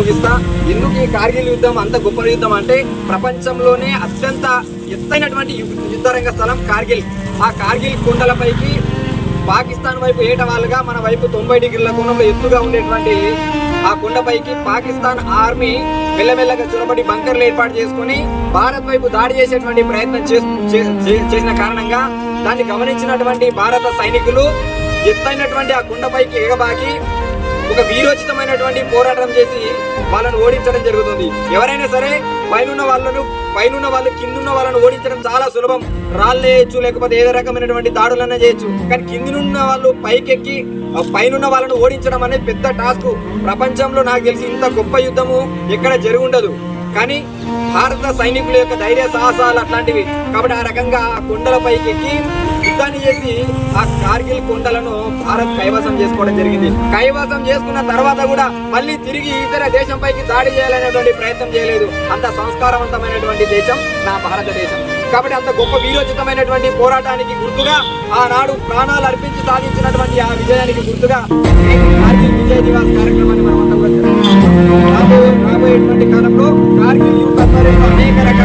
ముగిస్తా ఎందుకు ఈ కార్గిల్ యుద్ధం అంత గొప్ప యుద్ధం అంటే ప్రపంచంలోనే అత్యంత ఎత్తైనటువంటి యుద్ధరంగ స్థలం కార్గిల్. ఆ కార్గిల్ కొండలపైకి పాకిస్తాన్ వైపు ఏట వాళ్ళుగా మన వైపు తొంభై డిగ్రీల కోణంలో ఎత్తుగా ఉండేటువంటి ఆ కొండపైకి పాకిస్తాన్ ఆర్మీ మెల్లమెల్లగా చొరబడి బంకర్లు ఏర్పాటు చేసుకుని భారత్ వైపు దాడి చేసేటువంటి ప్రయత్నం చేసిన కారణంగా దాన్ని గమనించినటువంటి భారత సైనికులు ఎత్తైనటువంటి ఆ కొండపైకి ఎగబాకి ఒక వీరోచితమైనటువంటి పోరాటం చేసి వాళ్ళను ఓడించడం జరుగుతుంది. ఎవరైనా సరే పైనున్న వాళ్ళను పైనున్న వాళ్ళు కిందున్న వాళ్ళను ఓడించడం చాలా సులభం. రాళ్ళు వేయచ్చు లేకపోతే ఏదో రకమైనటువంటి దాడులన్నా చేయొచ్చు. కానీ కిందినున్న వాళ్ళు పైకెక్కి ఆ పైనున్న వాళ్ళను ఓడించడం అనేది పెద్ద టాస్క్. ప్రపంచంలో నాకు తెలిసి ఇంత గొప్ప యుద్ధము ఎక్కడ జరిగి ఉండదు. కానీ భారత సైనికుల యొక్క ధైర్య సాహసాలు అట్లాంటివి. కాబట్టి ఆ రకంగా ఆ కొండల పైకెక్కి యుద్ధాన్ని చేసి ఆ కార్గిల్ కొండలను భారత్ కైవసం చేసుకోవడం జరిగింది. కైవసం చేసుకున్న తర్వాత కూడా మళ్ళీ తిరిగి ఇతర దేశంపైకి దాడి చేయాలనేటువంటి ప్రయత్నం చేయలేదు. అంత సంస్కారవంతమైనటువంటి దేశం నా భారతదేశం. కాబట్టి అంత గొప్ప వీరోచితమైనటువంటి పోరాటానికి గుర్తుగా ఆనాడు ప్రాణాలు అర్పించి సాధించినటువంటి ఆ విజయానికి గుర్తుగా కార్గిల్ విజయ దివాస్ కార్యక్రమాన్ని మనం అంతా రాబోయేటువంటి కాలంలో కార్గిల్ యుద్ధ అనేక రకాల